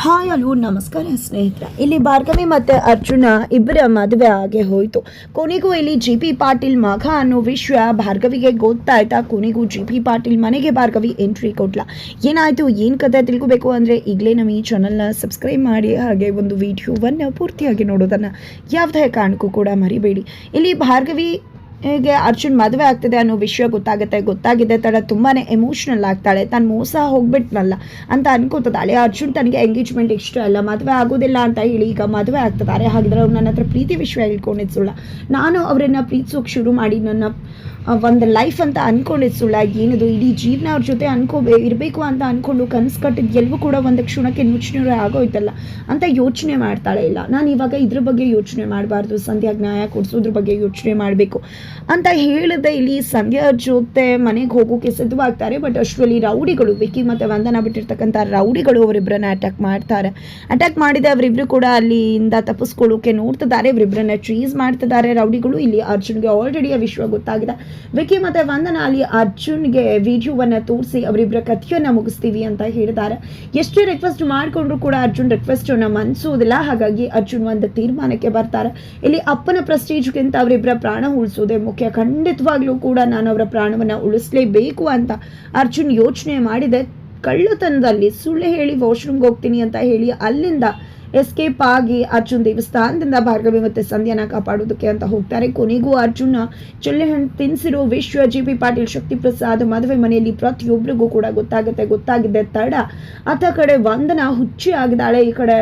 Hi hello ನಮಸ್ಕಾರ ಸ್ನೇಹಿತರೆ. ಇಲ್ಲಿ ಭಾರ್ಗವಿ ಮತ್ತು ಅರ್ಜುನ ಇಬ್ಬರ ಮದುವೆ ಆಗೇ ಹೋಯಿತು. ಕೊನೆಗೂ ಇಲ್ಲಿ ಜಿ ಪಿ ಪಾಟೀಲ್ ಮಗ ಅನ್ನೋ ವಿಷಯ ಭಾರ್ಗವಿಗೆ ಗೊತ್ತಾಯ್ತಾ ಕೊನೆಗೂ ಜಿ ಪಿ ಪಾಟೀಲ್ ಮನೆಗೆ ಭಾರ್ಗವಿ ಎಂಟ್ರಿ ಕೊಟ್ಲ ಏನಾಯಿತು? ಏನು ಕತೆ ತಿಳ್ಕೊಬೇಕು ಅಂದರೆ ಈಗಲೇ ನಮ್ಮ ಈ ಚಾನಲ್ನ ಸಬ್ಸ್ಕ್ರೈಬ್ ಮಾಡಿ, ಹಾಗೆ ಒಂದು ವಿಡಿಯೋವನ್ನು ಪೂರ್ತಿಯಾಗಿ ನೋಡೋದನ್ನು ಯಾವುದೇ ಕಾರಣಕ್ಕೂ ಕೂಡ ಮರಿಬೇಡಿ. ಇಲ್ಲಿ ಭಾರ್ಗವಿ ಹೇಗೆ ಅರ್ಜುನ್ ಮದುವೆ ಆಗ್ತದೆ ಅನ್ನೋ ವಿಷಯ ಗೊತ್ತಾಗುತ್ತೆ, ಗೊತ್ತಾಗಿದೆ ತಡ ತುಂಬಾ ಎಮೋಷ್ನಲ್ ಆಗ್ತಾಳೆ. ತಾನು ಮೋಸ ಹೋಗ್ಬಿಟ್ನಲ್ಲ ಅಂತ ಅನ್ಕೋತದಾಳೆ ಅರ್ಜುನ್ ತನಗೆ ಎಂಗೇಜ್ಮೆಂಟ್ ಇಷ್ಟ ಅಲ್ಲ ಮದುವೆ ಆಗೋದಿಲ್ಲ ಅಂತ ಹೇಳಿ ಈಗ ಮದುವೆ ಆಗ್ತದಾರೆ ಹಾಗಿದ್ರೆ ಅವ್ರು ನನ್ನ ಹತ್ರ ಪ್ರೀತಿ ವಿಷಯ ಹೇಳ್ಕೊಂಡಿದ್ದು ಸುಳ್ಳ ನಾನು ಅವರನ್ನು ಪ್ರೀತಿಸೋಕೆ ಶುರು ಮಾಡಿ ನನ್ನ ಒಂದು ಲೈಫ್ ಅಂತ ಅಂದ್ಕೊಂಡಿದ್ದು ಸುಳ್ಳ, ಏನದು, ಇಡೀ ಜೀವನ ಅವ್ರ ಜೊತೆ ಅನ್ಕೋಬೇ, ಇರಬೇಕು ಅಂತ ಅಂದ್ಕೊಂಡು ಕನಸು ಕಟ್ಟಿದ್ದು ಎಲ್ಲವೂ ಕೂಡ ಒಂದು ಕ್ಷಣಕ್ಕೆ ನುಚ್ಚುನೂರು ಆಗೋಯ್ತಲ್ಲ ಅಂತ ಯೋಚನೆ ಮಾಡ್ತಾಳೆ ಇಲ್ಲ. ನಾನು ಇವಾಗ ಇದ್ರ ಬಗ್ಗೆ ಯೋಚನೆ ಮಾಡಬಾರ್ದು ಸಂಧ್ಯಾಗ ನ್ಯಾಯ ಕೊಡಿಸೋದ್ರ ಬಗ್ಗೆ ಯೋಚನೆ ಮಾಡಬೇಕು ಅಂತ ಹೇಳಿದೆ ಇಲ್ಲಿ ಸಂಧ್ಯಾ ಜೊತೆ ಮನೆಗೆ ಹೋಗೋಕೆ ಸಿದ್ಧವಾಗ್ತಾರೆ ಬಟ್ ಅಷ್ಟರಲ್ಲಿ ರೌಡಿಗಳು, ವಿಕ್ಕಿ ಮತ್ತು ವಂದನ ಬಿಟ್ಟಿರ್ತಕ್ಕಂಥ ರೌಡಿಗಳು ಅವರಿಬ್ಬರನ್ನ ಅಟ್ಯಾಕ್ ಮಾಡ್ತಾರೆ. ಅಟ್ಯಾಕ್ ಮಾಡಿದೆ ಅವರಿಬ್ಬರು ಕೂಡ ಅಲ್ಲಿಂದ ತಪ್ಪಿಸ್ಕೊಳ್ಳೋಕೆ ನೋಡ್ತಿದ್ದಾರೆ ಇವರಿಬ್ಬರನ್ನ ಚೀಸ್ ಮಾಡ್ತಿದ್ದಾರೆ ರೌಡಿಗಳು. ಇಲ್ಲಿ ಅರ್ಜುನ್ಗೆ ಆಲ್ರೆಡಿ ಆ ವಿಷಯ ಗೊತ್ತಾಗಿದೆ. ವಿಕ್ಕಿ ಮತ್ತೆ ವಂದನ ಅಲ್ಲಿ ಅರ್ಜುನ್ಗೆ ವಿಡಿಯೋವನ್ನು ತೋರಿಸಿ ಅವರಿಬ್ಬರ ಕಥೆಯನ್ನು ಮುಗಿಸ್ತೀವಿ ಅಂತ ಹೇಳಿದ್ದಾರೆ. ಎಷ್ಟು ರಿಕ್ವೆಸ್ಟ್ ಮಾಡಿಕೊಂಡ್ರು ಕೂಡ ಅರ್ಜುನ್ ರಿಕ್ವೆಸ್ಟನ್ನು ಮನ್ಸೋದಿಲ್ಲ. ಹಾಗಾಗಿ ಅರ್ಜುನ್ ಒಂದು ತೀರ್ಮಾನಕ್ಕೆ ಬರ್ತಾರೆ. ಇಲ್ಲಿ ಅಪ್ಪನ ಪ್ರೆಸ್ಟೀಜ್ಗಿಂತ ಅವರಿಬ್ಬರ ಪ್ರಾಣ ಉಳಿಸೋದೇ ಮುಖ್ಯ. ಖಂಡಿತವಾಗ್ಲೂ ಕೂಡ ನಾನು ಅವರ ಪ್ರಾಣವನ್ನು ಉಳಿಸ್ಲೇಬೇಕು ಅಂತ ಅರ್ಜುನ್ ಯೋಚನೆ ಮಾಡಿದೆ. ಕಳ್ಳತನದಲ್ಲಿ ಸುಳ್ಳು ಹೇಳಿ ವಾಶ್ರೂಮ್ಗೆ ಹೋಗ್ತೀನಿ ಅಂತ ಹೇಳಿ ಅಲ್ಲಿಂದ ಎಸ್ಕೇಪ್ ಆಗಿ ಅರ್ಜುನ್ ದೇವಸ್ಥಾನದಿಂದ ಭಾರ್ಗವಿ ಮತ್ತೆ ಸಂಧ್ಯಾನ ಕಾಪಾಡೋದಕ್ಕೆ ಅಂತ ಹೋಗ್ತಾರೆ. ಕೊನೆಗೂ ಅರ್ಜುನ ಚುಲ್ಲೆ ಹಣ್ಣು ತಿನ್ಸಿರೋ ವಿಶ್ವ ಜಿ ಪಿ ಪಾಟೀಲ್ ಶಕ್ತಿ ಪ್ರಸಾದ್ ಮದುವೆ ಮನೆಯಲ್ಲಿ ಪ್ರತಿಯೊಬ್ಬರಿಗೂ ಕೂಡ ಗೊತ್ತಾಗುತ್ತೆ, ಗೊತ್ತಾಗಿದೆ, ತಡ. ಆತ ಕಡೆ ವಂದನ ಹುಚ್ಚಿ ಆಗಿದ್ದಾಳೆ ಈ ಕಡೆ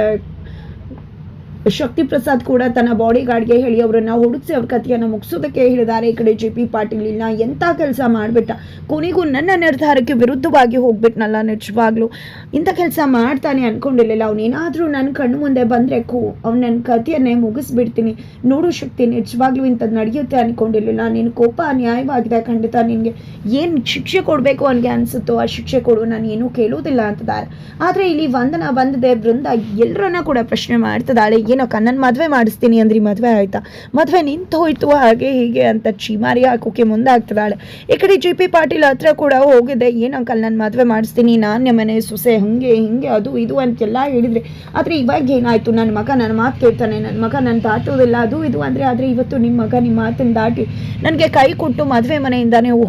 ಶಕ್ತಿ ಪ್ರಸಾದ್ ಕೂಡ ತನ್ನ ಬಾಡಿ ಗಾರ್ಡ್ಗೆ ಹೇಳಿ ಅವರನ್ನ ಹುಡುಕ್ಸಿ ಅವ್ರ ಕಥೆಯನ್ನು ಮುಗಿಸೋದಕ್ಕೆ ಹೇಳಿದ್ದಾರೆ. ಈ ಕಡೆ ಜೆ ಪಿ ಪಾಟೀಲ್ ಇಲ್ಲ. ಎಂಥ ಕೆಲಸ ಮಾಡಿಬಿಟ್ಟ? ಕೊನೆಗೂ ನನ್ನ ನಿರ್ಧಾರಕ್ಕೆ ವಿರುದ್ಧವಾಗಿ ಹೋಗ್ಬಿಟ್ನಲ್ಲ ನಿಜವಾಗ್ಲೂ. ಇಂಥ ಕೆಲಸ ಮಾಡ್ತಾನೆ ಅನ್ಕೊಂಡಿರ್ಲಿಲ್ಲ. ಅವನೇನಾದರೂ ನನ್ನ ಕಣ್ಣು ಮುಂದೆ ಬಂದರೆ ಕೂ, ಅವ್ನು ನನ್ನ ಕಥೆಯನ್ನೇ ಮುಗಿಸ್ಬಿಡ್ತೀನಿ. ನೋಡೋ ಶಕ್ತಿ ನಿಜವಾಗ್ಲೂ ಇಂಥದ್ದು ನಡೆಯುತ್ತೆ ಅನ್ಕೊಂಡಿರ್ಲಿಲ್ಲ. ನಿನ್ನ ಕೋಪ ನ್ಯಾಯವಾಗಿದೆ ಖಂಡಿತ. ನಿನಗೆ ಏನು ಶಿಕ್ಷೆ ಕೊಡಬೇಕು ಅವನಿಗೆ ಅನಿಸುತ್ತೋ ಆ ಶಿಕ್ಷೆ ಕೊಡು. ನಾನು ಏನೂ ಕೇಳುವುದಿಲ್ಲ ಅಂತದಾರೆ ಆದರೆ ಇಲ್ಲಿ ವಂದನ ಬಂದಿದೆ. ಬೃಂದ ಎಲ್ಲರನ್ನ ಕೂಡ ಪ್ರಶ್ನೆ ಮಾಡ್ತಿದ್ದಾಳೆ. ಏನೋ ಕಣ್ಣನ್ ಮದುವೆ ಮಾಡಿಸ್ತೀನಿ ಅಂದ್ರಿ, ಮದುವೆ ಆಯ್ತಾ? ಮದುವೆ ನಿಂತು ಹೋಯ್ತು, ಹಾಗೆ ಹೀಗೆ ಅಂತ ಚೀಮಾರಿ ಹಾಕೋಕೆ ಮುಂದಾಗ್ತದಾಳೆ ಈ ಕಡೆ ಜೆ ಪಿ ಪಾಟೀಲ್ ಹತ್ರ ಕೂಡ ಹೋಗಿದೆ, ಏನು ಅಂಕಲ್ ನಾನು ಮದುವೆ ಮಾಡಿಸ್ತೀನಿ ನಾನು ಮನೆ ಸೊಸೆ, ಹಂಗೆ, ಹಿಂಗೆ, ಅದು, ಇದು ಅಂತೆಲ್ಲ ಹೇಳಿದ್ರೆ. ಆದ್ರೆ ಇವಾಗ ಏನಾಯ್ತು? ನನ್ನ ಮಗ ನನ್ನ ಮಾತು ಕೇಳ್ತಾನೆ ನನ್ನ ಮಗ ನನ್ನ ದಾಟೋದಿಲ್ಲ ಅದು, ಇದು ಅಂದ್ರೆ ಆದ್ರೆ ಇವತ್ತು ನಿಮ್ಮ ಮಗ ನಿಮ್ಮ ಮಾತನ್ನು ದಾಟಿ ನನಗೆ ಕೈ ಕೊಟ್ಟು ಮದುವೆ ಮನೆಯಿಂದ ನೀವು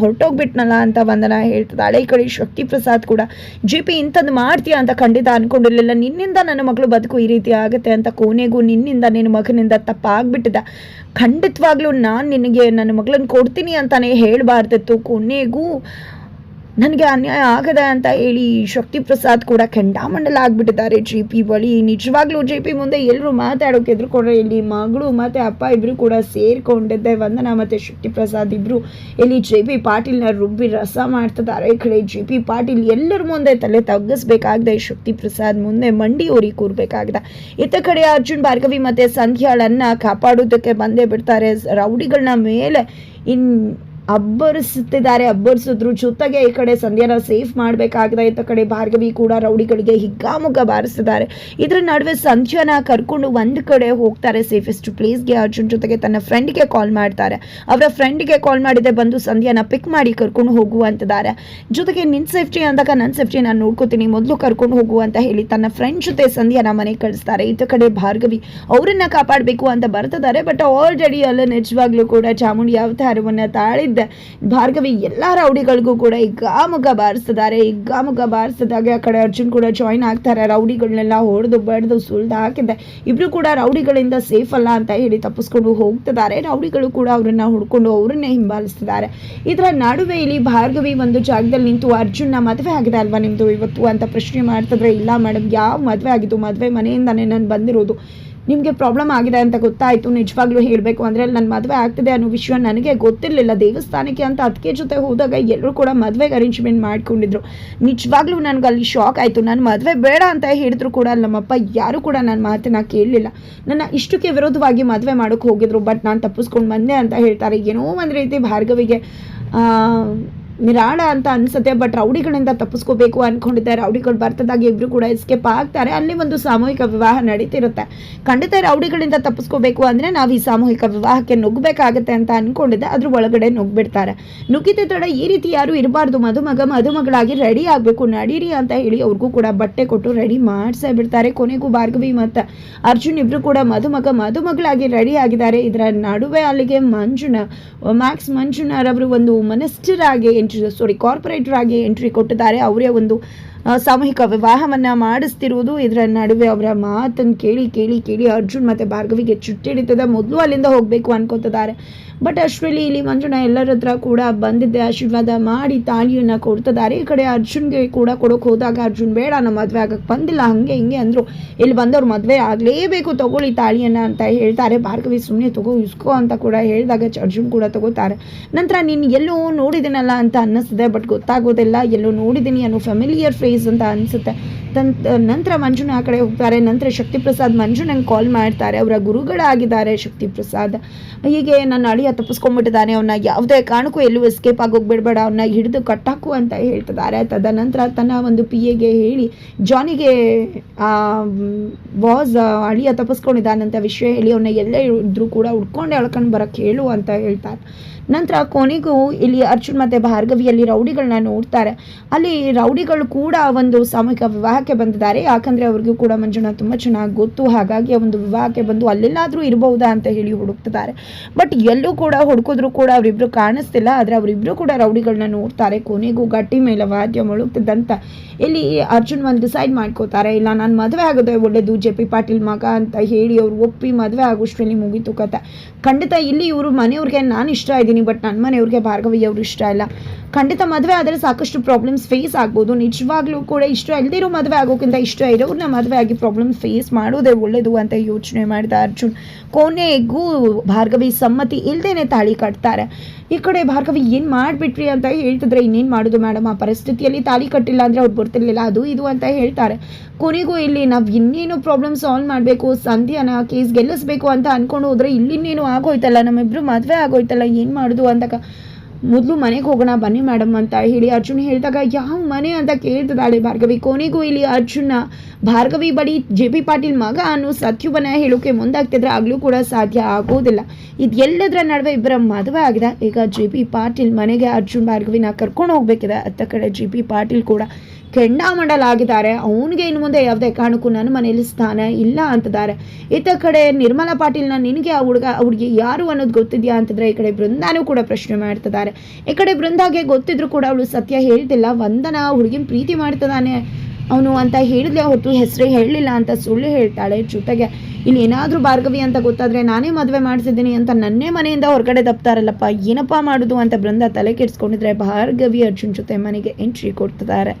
ಹೊರಟೋಗ್ಬಿಟ್ನಲ್ಲ ಅಂತ ವಂದನ ಹೇಳ್ತದಾಳೆ ಈ ಕಡೆ ಶಕ್ತಿ ಪ್ರಸಾದ್ ಕೂಡ ಜಿ ಪಿ ಇಂಥದ್ದು ಮಾಡ್ತೀಯ? ಅಂತ ಖಂಡಿತ ಅನ್ಕೊಂಡಿರ್ಲಿಲ್ಲ. ನಿನ್ನಿಂದ ನನ್ನ ಮಗಳು ಬದುಕು ಈ ರೀತಿ ಆಗುತ್ತೆ ಅಂತ ಕೊನೆಗೂ ನಿನ್ನಿಂದ ನಿನ್ನ ಮಗನಿಂದ ತಪ್ಪಾಗ್ಬಿಟ್ಟಿದೆ. ಖಂಡಿತವಾಗ್ಲೂ ನಾನು ನಿನಗೆ ನನ್ನ ಮಗಳನ್ನ ಕೊಡ್ತೀನಿ ಅಂತಾನೆ ಹೇಳಬಾರ್ದಿತ್ತು. ಕೊನೆಗೂ ನನಗೆ ಅನ್ಯಾಯ ಆಗದೆ ಅಂತ ಹೇಳಿ ಶಕ್ತಿ ಪ್ರಸಾದ್ ಕೂಡ ಕೆಂಡಾಮಂಡಲ ಆಗ್ಬಿಟ್ಟಿದ್ದಾರೆ. ಜೆ ಪಿ ಬಳಿ ನಿಜವಾಗ್ಲೂ ಜೆ ಪಿ ಮುಂದೆ ಎಲ್ಲರೂ ಮಾತಾಡೋಕೆ ಎದುರುಕೊಂಡ್ರೆ ಇಲ್ಲಿ ಮಗಳು ಮತ್ತು ಅಪ್ಪ ಇಬ್ಬರು ಕೂಡ ಸೇರ್ಕೊಂಡಿದ್ದೆ. ವಂದನಾ ಮತ್ತು ಶಕ್ತಿ ಪ್ರಸಾದ್ ಇಬ್ಬರು ಇಲ್ಲಿ ಜೆ ಪಿ ಪಾಟೀಲ್ನ ರುಬ್ಬಿ ರಸ ಮಾಡ್ತಿದ್ದಾರೆ. ಈ ಕಡೆ ಜೆ ಪಿ ಪಾಟೀಲ್ ಎಲ್ಲರ ಮುಂದೆ ತಲೆ ತಗ್ಗಿಸ್ಬೇಕಾಗದೆ. ಶಕ್ತಿ ಪ್ರಸಾದ್ ಮುಂದೆ ಮಂಡಿ ಊರಿ ಕೂರ್ಬೇಕಾಗಿದೆ. ಇತ್ತ ಕಡೆ ಅರ್ಜುನ್, ಭಾರ್ಗವಿ ಮತ್ತು ಸಂಧ್ಯಾಳನ್ನ ಕಾಪಾಡೋದಕ್ಕೆ ಬಂದೇ ಬಿಡ್ತಾರೆ. ರೌಡಿಗಳನ್ನ ಮೇಲೆ ಇನ್ ಅಬ್ಬರಿಸುತ್ತಿದ್ದಾರೆ, ಅಬ್ಬರಿಸಿದ್ರು. ಜೊತೆಗೆ ಈ ಕಡೆ ಸಂಧ್ಯಾನ ಸೇಫ್ ಮಾಡಬೇಕಾಗಿದೆ. ಇತ್ತ ಕಡೆ ಭಾರ್ಗವಿ ಕೂಡ ರೌಡಿಗಳಿಗೆ ಹಿಗ್ಗಾಮುಗ್ಗ ಬಾರಿಸಿದ್ದಾರೆ. ಇದರ ನಡುವೆ ಸಂಧ್ಯಾನ ಕರ್ಕೊಂಡು ಒಂದು ಕಡೆ ಹೋಗ್ತಾರೆ ಸೇಫೆಸ್ಟ್ ಪ್ಲೇಸ್ಗೆ ಅರ್ಜುನ್ ಜೊತೆಗೆ ತನ್ನ ಫ್ರೆಂಡ್ಗೆ ಕಾಲ್ ಮಾಡ್ತಾರೆ. ಅವರ ಫ್ರೆಂಡ್ಗೆ ಕಾಲ್ ಮಾಡಿದೆ ಬಂದು ಸಂಧ್ಯಾನ ಪಿಕ್ ಮಾಡಿ ಕರ್ಕೊಂಡು ಹೋಗುವಂತಿದ್ದಾರೆ. ಜೊತೆಗೆ ನಿನ್ನ ಸೇಫ್ಟಿ ಅಂದಾಗ ನನ್ನ ಸೇಫ್ಟಿ ನಾನು ನೋಡ್ಕೋತೀನಿ. ಮೊದಲು ಕರ್ಕೊಂಡು ಹೋಗು ಅಂತ ಹೇಳಿ ತನ್ನ ಫ್ರೆಂಡ್ ಜೊತೆ ಸಂಧ್ಯಾನ ಮನೆಗೆ ಕಳಿಸ್ತಾರೆ. ಇತ್ತ ಕಡೆ ಭಾರ್ಗವಿ ಅವರನ್ನ ಕಾಪಾಡಬೇಕು ಅಂತ ಬರ್ತಿದ್ದಾರೆ ಬಟ್ ಆಲ್ರೆಡಿ ಅಲ್ಲ ನಿಜವಾಗ್ಲೂ ಕೂಡ ಚಾಮುಂಡಿ ಅವತಾರವನ್ನು ಭಾರ್ಗವಿ ಎಲ್ಲ ರೌಡಿಗಳಿಗೂ ಕೂಡ ಹಿಗ್ಗಾಮುಗ್ಗ ಬಾರಿಸಿದ್ದಾರೆ. ಹಿಗ್ಗಾಮುಗ್ಗ ಬಾರಿಸಿದಾಗ ಆ ಕಡೆ ಅರ್ಜುನ್ ಕೂಡ ಜಾಯಿನ್ ಆಗ್ತಾರೆ. ರೌಡಿಗಳನ್ನೆಲ್ಲ ಹೊಡೆದು ಬಡ್ದು ಸುಳ್ದು ಹಾಕಿದ್ದೆ. ಇಬ್ರು ಕೂಡ ರೌಡಿಗಳಿಂದ ಸೇಫ್ ಅಲ್ಲ ಅಂತ ಹೇಳಿ ತಪ್ಪಿಸ್ಕೊಂಡು ಹೋಗ್ತಿದ್ದಾರೆ. ರೌಡಿಗಳು ಕೂಡ ಅವರನ್ನು ಹುಡ್ಕೊಂಡು ಅವರನ್ನೇ ಹಿಂಬಾಲಿಸ್ತಿದ್ದಾರೆ. ಇದರ ನಡುವೆ ಇಲ್ಲಿ ಭಾರ್ಗವಿ ಒಂದು ಜಾಗದಲ್ಲಿ ನಿಂತು ಅರ್ಜುನ್ನ ಮದುವೆ ಆಗಿದೆ ಅಲ್ವಾ ನಿಮ್ಮದು ಇವತ್ತು ಅಂತ ಪ್ರಶ್ನೆ ಮಾಡ್ತಿದ್ರೆ, ಇಲ್ಲ ಮೇಡಮ್ ಯಾವ ಮದುವೆ ಆಗಿದ್ದು? ಮದುವೆ ಮನೆಯಿಂದಾನೇ ನಾನು ಬಂದಿರೋದು. ನಿಮಗೆ ಪ್ರಾಬ್ಲಮ್ ಆಗಿದೆ ಅಂತ ಗೊತ್ತಾಯಿತು. ನಿಜವಾಗ್ಲೂ ಹೇಳಬೇಕು ಅಂದರೆ ನನ್ನ ಮದುವೆ ಆಗ್ತಿದೆ ಅನ್ನೋ ವಿಷಯ ನನಗೆ ಗೊತ್ತಿರಲಿಲ್ಲ. ದೇವಸ್ಥಾನಕ್ಕೆ ಅಂತ ಅದಕ್ಕೆ ಜೊತೆ ಹೋದಾಗ ಎಲ್ಲರೂ ಕೂಡ ಮದುವೆಗೆ ಅರೇಂಜ್ಮೆಂಟ್ ಮಾಡ್ಕೊಂಡಿದ್ರು. ನಿಜವಾಗ್ಲೂ ನನಗೆ ಅಲ್ಲಿ ಶಾಕ್ ಆಯಿತು. ನನ್ನ ಮದುವೆ ಬೇಡ ಅಂತ ಹೇಳಿದ್ರು ಕೂಡ ನಮ್ಮಪ್ಪ ಯಾರು ಕೂಡ ನನ್ನ ಮಾತನ್ನ ಕೇಳಲಿಲ್ಲ. ನನ್ನ ಇಷ್ಟಕ್ಕೆ ವಿರೋಧವಾಗಿ ಮದುವೆ ಮಾಡೋಕ್ಕೆ ಹೋಗಿದ್ರು. ಬಟ್ ನಾನು ತಪ್ಪಿಸ್ಕೊಂಡು ಬಂದೆ ಅಂತ ಹೇಳ್ತಾರೆ. ಏನೋ ಒಂದು ರೀತಿ ಭಾರ್ಗವಿಗೆ ನಿರಾಳ ಅಂತ ಅನ್ಸುತ್ತೆ ಬಟ್ ರೌಡಿಗಳಿಂದ ತಪ್ಪಿಸ್ಕೋಬೇಕು ಅನ್ಕೊಂಡಿದ್ದೆ ರೌಡಿಗಳು ಬರ್ತದಾಗಿ ಇಬ್ರು ಕೂಡ ಎಸ್ಕೇಪ್ ಆಗ್ತಾರೆ. ಅಲ್ಲಿ ಒಂದು ಸಾಮೂಹಿಕ ವಿವಾಹ ನಡೀತಿರುತ್ತೆ. ಖಂಡಿತ ರೌಡಿಗಳಿಂದ ತಪ್ಪಿಸ್ಕೋಬೇಕು ಅಂದ್ರೆ ನಾವು ಈ ಸಾಮೂಹಿಕ ವಿವಾಹಕ್ಕೆ ನುಗ್ಗಬೇಕಾಗತ್ತೆ ಅಂತ ಅನ್ಕೊಂಡಿದ್ದೆ. ಅದ್ರ ಒಳಗಡೆ ನುಗ್ಬಿಡ್ತಾರೆ ನುಗ್ಗಿದ ತಡ ಈ ರೀತಿ ಯಾರು ಇರಬಾರ್ದು. ಮದುಮಗ, ಮದುಮಗಳಾಗಿ ರೆಡಿ ಆಗಬೇಕು. ನಡೀರಿ ಅಂತ ಹೇಳಿ ಅವ್ರಿಗೂ ಕೂಡ ಬಟ್ಟೆ ಕೊಟ್ಟು ರೆಡಿ ಮಾಡಿಸೇ ಬಿಡ್ತಾರೆ. ಕೊನೆಗೂ ಭಾರ್ಗವಿ ಮತ್ತು ಅರ್ಜುನ್ ಇಬ್ರು ಕೂಡ ಮದುಮಗ, ಮದುಮಗಳಾಗಿ ರೆಡಿ ಆಗಿದ್ದಾರೆ. ಇದರ ನಡುವೆ ಅಲ್ಲಿಗೆ ಮಂಜುನ ಮ್ಯಾಕ್ಸ್ ಮಂಜುನರವರು ಒಂದು ಮಿನಿಸ್ಟರ್ ಎಂಟ್ರಿ ಸಾರಿ ಕಾರ್ಪೊರೇಟರ್ ಆಗಿ ಎಂಟ್ರಿ ಕೊಟ್ಟಿದ್ದಾರೆ. ಅವರೇ ಒಂದು ಸಾಮೂಹಿಕ ವಿವಾಹವನ್ನ ಮಾಡಿಸ್ತಿರುವುದು. ಇದರ ನಡುವೆ ಅವರ ಮಾತನ್ನು ಕೇಳಿ ಕೇಳಿ ಕೇಳಿ ಅರ್ಜುನ್ ಮತ್ತೆ ಭಾರ್ಗವಿಗೆ ಚುಟ್ಟಿಡಿತದೆ ಮೊದಲು ಅಲ್ಲಿಂದ ಹೋಗಬೇಕು ಅನ್ಕೋತಿದ್ದಾರೆ. ಬಟ್ ಅಷ್ಟರಲ್ಲಿ ಇಲ್ಲಿ ಮಂಜುನ ಎಲ್ಲರ ಹತ್ರ ಕೂಡ ಬಂದಿದ್ದೆ, ಆಶೀರ್ವಾದ ಮಾಡಿ ತಾಳಿಯನ್ನ ಕೊಡ್ತಿದ್ದಾರೆ. ಈ ಕಡೆ ಅರ್ಜುನ್ಗೆ ಕೂಡ ಕೊಡೋಕೆ ಹೋದಾಗ, ಅರ್ಜುನ್, ಬೇಡ ನಮ್ಮ ಮದುವೆ ಆಗಕ್ಕೆ ಬಂದಿಲ್ಲ, ಹಂಗೆ ಹಿಂಗೆ ಅಂದರು. ಇಲ್ಲಿ ಬಂದವ್ರು ಮದುವೆ ಆಗಲೇಬೇಕು, ತಗೊಳ್ಳಿ ತಾಳಿಯನ್ನ ಅಂತ ಹೇಳ್ತಾರೆ. ಭಾರ್ಗವಿ ಸುಮ್ಮನೆ ತಗೋ, ಇಸ್ಕೋ ಅಂತ ಕೂಡ ಹೇಳಿದಾಗ ಅರ್ಜುನ್ ಕೂಡ ತಗೋತಾರೆ. ನಂತರ, ನೀನು ಎಲ್ಲೋ ನೋಡಿದ್ದೀನಲ್ಲ ಅಂತ ಅನ್ನಿಸ್ತದೆ ಬಟ್ ಗೊತ್ತಾಗೋದಿಲ್ಲ, ಎಲ್ಲೋ ನೋಡಿದ್ದೀನಿ ಅನ್ನೋ ಫ್ಯಾಮಿಲಿಯರ್ ಫೇಸ್ ಅಂತ ಅನಿಸುತ್ತೆ ನಂತರ ಮಂಜುನ ಆ ಕಡೆ ಹೋಗ್ತಾರೆ. ನಂತರ ಶಕ್ತಿ ಪ್ರಸಾದ್ ಮಂಜುನಂಗೆ ಕಾಲ್ ಮಾಡ್ತಾರೆ. ಅವರ ಗುರುಗಳಾಗಿದ್ದಾರೆ ಶಕ್ತಿ ಪ್ರಸಾದ್ ಹೀಗೆ ನನ್ನ ಅಳಿಯ ತಪ್ಪಿಸ್ಕೊಂಡ್ಬಿಟ್ಟಿದ್ದಾನೆ. ಅವನ್ನ ಯಾವುದೇ ಕಾರಣಕ್ಕೂ ಎಲ್ಲೂ ಎಸ್ಕೇಪ್ ಆಗೋಗ್ಬಿಡ್ಬೇಡ ಅವನ್ನ ಹಿಡಿದು ಕಟ್ಟಾಕು ಅಂತ ಹೇಳ್ತಿದ್ದಾರೆ. ತದನಂತರ ತನ್ನ ಒಂದು ಪಿ ಎಗೆ ಹೇಳಿ, ಜಾನಿಗೆ ಬಾಸ್ ಅಳಿಯ ತಪ್ಪಿಸ್ಕೊಂಡಿದ್ದಾನಂತ ವಿಷಯ ಹೇಳಿ ಅವನ್ನ ಎಲ್ಲೇ ಇದ್ರೂ ಕೂಡ ಉಡ್ಕೊಂಡೆ ಎಳ್ಕೊಂಡು ಬರಕ್ಕೆ ಹೇಳು ಅಂತ ಹೇಳ್ತಾರೆ. ನಂತರ ಕೊನೆಗೂ ಇಲ್ಲಿ ಅರ್ಜುನ್ ಮತ್ತು ಭಾರ್ಗವಿಯಲ್ಲಿ ರೌಡಿಗಳನ್ನ ನೋಡ್ತಾರೆ. ಅಲ್ಲಿ ರೌಡಿಗಳು ಕೂಡ ಒಂದು ಸಾಮೂಹಿಕ ವಿವಾಹಕ್ಕೆ ಬಂದಿದ್ದಾರೆ. ಯಾಕಂದರೆ ಅವ್ರಿಗೂ ಕೂಡ ಮಂಜುನ ತುಂಬ ಚೆನ್ನಾಗಿ ಗೊತ್ತು. ಹಾಗಾಗಿ ಒಂದು ವಿವಾಹಕ್ಕೆ ಬಂದು ಅಲ್ಲೆಲ್ಲಾದರೂ ಇರಬಹುದಾ ಅಂತ ಹೇಳಿ ಹುಡುಕ್ತಿದ್ದಾರೆ. ಬಟ್ ಎಲ್ಲೂ ಕೂಡ ಹುಡುಕಿದ್ರು ಕೂಡ ಅವರಿಬ್ರು ಕಾಣಿಸ್ತಿಲ್ಲ. ಆದರೆ ಅವರಿಬ್ರು ಕೂಡ ರೌಡಿಗಳನ್ನ ನೋಡ್ತಾರೆ. ಕೊನೆಗೂ ಗಟ್ಟಿ ಮೇಲೆ ವಾದ್ಯ ಮುಳುಗ್ತಿದ್ದಂತ ಇಲ್ಲಿ ಅರ್ಜುನ್ ಒಂದು ಡಿಸೈಡ್ ಮಾಡ್ಕೋತಾರೆ. ಇಲ್ಲ, ನಾನು ಮದುವೆ ಆಗೋದೇ ಒಳ್ಳೇದು, ಜೆ ಪಿ ಪಾಟೀಲ್ ಮಗ ಅಂತ ಹೇಳಿ ಅವ್ರು ಒಪ್ಪಿ ಮದುವೆ ಆಗೋಷ್ಟರಲ್ಲಿ ಮುಗಿತು ಕತೆ. ಖಂಡಿತ ಇಲ್ಲಿ ಇವರು ಮನೆಯವ್ರಿಗೆ ನಾನು ಇಷ್ಟ ಇದ್ದೀನಿ ಬಟ್ ನನ್ನ ಮನೆಯವ್ರಿಗೆ ಭಾರ್ಗವಿ ಅವ್ರು ಇಷ್ಟ ಇಲ್ಲ. ಖಂಡಿತ ಮದುವೆ ಆದರೆ ಸಾಕಷ್ಟು ಪ್ರಾಬ್ಲಮ್ಸ್ ಫೇಸ್ ಆಗ್ಬೋದು. ನಿಜವಾಗ್ಲೂ ಕೂಡ ಇಷ್ಟ ಇಲ್ದಿರೋ ಮದುವೆ ಆಗೋಕ್ಕಿಂತ ಇಷ್ಟ ಇರೋರನ್ನ ಮದುವೆ ಆಗಿ ಪ್ರಾಬ್ಲಮ್ ಫೇಸ್ ಮಾಡೋದೇ ಒಳ್ಳೇದು ಅಂತ ಯೋಚನೆ ಮಾಡಿದ ಅರ್ಜುನ್. ಕೊನೆಗೂ ಭಾರ್ಗವಿ ಸಮ್ಮತಿ ಇಲ್ದೇನೆ ತಾಳಿ ಕಟ್ತಾರೆ. ಈ ಕಡೆ ಭಾರ್ಗವಿ ಏನು ಮಾಡಿಬಿಟ್ರಿ ಅಂತ ಹೇಳ್ತಿದ್ರೆ ಇನ್ನೇನು ಮಾಡೋದು ಮೇಡಮ್ ಆ ಪರಿಸ್ಥಿತಿಯಲ್ಲಿ ತಾಳಿ ಕಟ್ಟಿಲ್ಲ ಅಂದರೆ ಅವ್ರು ಬರ್ತಿರ್ಲಿಲ್ಲ. ಅದು ಇದು ಅಂತ ಹೇಳ್ತಾರೆ. ಕೊನೆಗೂ ಇಲ್ಲಿ ನಾವು ಇನ್ನೇನು ಪ್ರಾಬ್ಲಮ್ ಸಾಲ್ವ್ ಮಾಡಬೇಕು, ಸಂಧ್ಯಾನ ಕೇಸ್ ಗೆಲ್ಲಿಸ್ಬೇಕು ಅಂತ ಅನ್ಕೊಂಡು ಹೋದ್ರೆ ಇಲ್ಲಿನ್ನೇನು ಆಗೋಯ್ತಲ್ಲ? ನಮ್ಮಿಬ್ರು ಮದುವೆ ಆಗೋಯ್ತಲ್ಲ, ಏನು ಮಾಡೋದು ಅಂದಾಗ ಮೊದಲು ಮನೆಗೆ ಹೋಗೋಣ, ಬನ್ನಿ ಮೇಡಮ್ ಅಂತ ಹೇಳಿ ಅರ್ಜುನ್ ಹೇಳಿದಾಗ, ಯಾವ ಮನೆ ಅಂತ ಕೇಳ್ತದಾಳೆ ಭಾರ್ಗವಿ. ಕೊನೆಗೂ ಇಲ್ಲಿ ಅರ್ಜುನ ಭಾರ್ಗವಿ ಬಳಿ ಜೆ ಪಿ ಪಾಟೀಲ್ ಮಗ ಅನ್ನೋ ಸತ್ಯವನ್ನ ಹೇಳೋಕೆ ಮುಂದಾಗ್ತಿದ್ರೆ ಆಗಲೂ ಕೂಡ ಸಾಧ್ಯ ಆಗೋದಿಲ್ಲ. ಇದೆಲ್ಲದರ ನಡುವೆ ಇಬ್ಬರ ಮದುವೆ ಆಗಿದೆ. ಈಗ ಜೆ ಪಿ ಪಾಟೀಲ್ ಮನೆಗೆ ಅರ್ಜುನ್, ಭಾರ್ಗವಿನ ಕರ್ಕೊಂಡು ಹೋಗ್ಬೇಕಿದೆ. ಅತ್ತ ಕಡೆ ಜೆ ಪಿ ಪಾಟೀಲ್ ಕೂಡ ಕೆಂಡಾಮಂಡಲಾಗಿದ್ದಾರೆ ಅವನಿಗೆ ಇನ್ನು ಮುಂದೆ ಯಾವುದೇ ಕಾರಣಕ್ಕೂ ನನ್ನ ಮನೇಲಿ ಸ್ಥಾನ ಇಲ್ಲ ಅಂತಿದ್ದಾರೆ ಇತ್ತ ಕಡೆ ನಿರ್ಮಲಾ ಪಾಟೀಲ್ನ ನಿನಗೆ ಆ ಹುಡುಗ ಹುಡುಗಿ ಯಾರು ಅನ್ನೋದು ಗೊತ್ತಿದೆಯಾ ಅಂತಂದ್ರೆ ಈ ಕಡೆ ಬೃಂದಾನೂ ಕೂಡ ಪ್ರಶ್ನೆ ಮಾಡ್ತಿದ್ದಾರೆ. ಈ ಕಡೆ ಬೃಂದಾಗೆ ಗೊತ್ತಿದ್ರು ಕೂಡ ಅವಳು ಸತ್ಯ ಹೇಳ್ತಿಲ್ಲ. ವಂದನ ಹುಡುಗಿನ ಪ್ರೀತಿ ಮಾಡ್ತಿದ್ದಾನೆ ಅವನು ಅಂತ ಹೇಳಿದ್ಲೆ ಹೊರತು ಹೆಸರು ಹೇಳಲಿಲ್ಲ ಅಂತ ಸುಳ್ಳು ಹೇಳ್ತಾಳೆ ಜೊತೆಗೆ. ಇಲ್ಲಿ ಏನಾದರೂ ಭಾರ್ಗವಿ ಅಂತ ಗೊತ್ತಾದರೆ ನಾನೇ ಮದುವೆ ಮಾಡಿಸಿದ್ದೀನಿ ಅಂತ ನನ್ನೇ ಮನೆಯಿಂದ ಹೊರಗಡೆ ತಪ್ತಾರಲ್ಲಪ್ಪ ಏನಪ್ಪ ಮಾಡೋದು ಅಂತ ಬೃಂದ ತಲೆ ಕೆಡಿಸ್ಕೊಂಡಿದ್ರೆ ಭಾರ್ಗವಿ ಅರ್ಜುನ್ ಜೊತೆ ಮನೆಗೆ ಎಂಟ್ರಿ ಕೊಡ್ತಿದ್ದಾರೆ.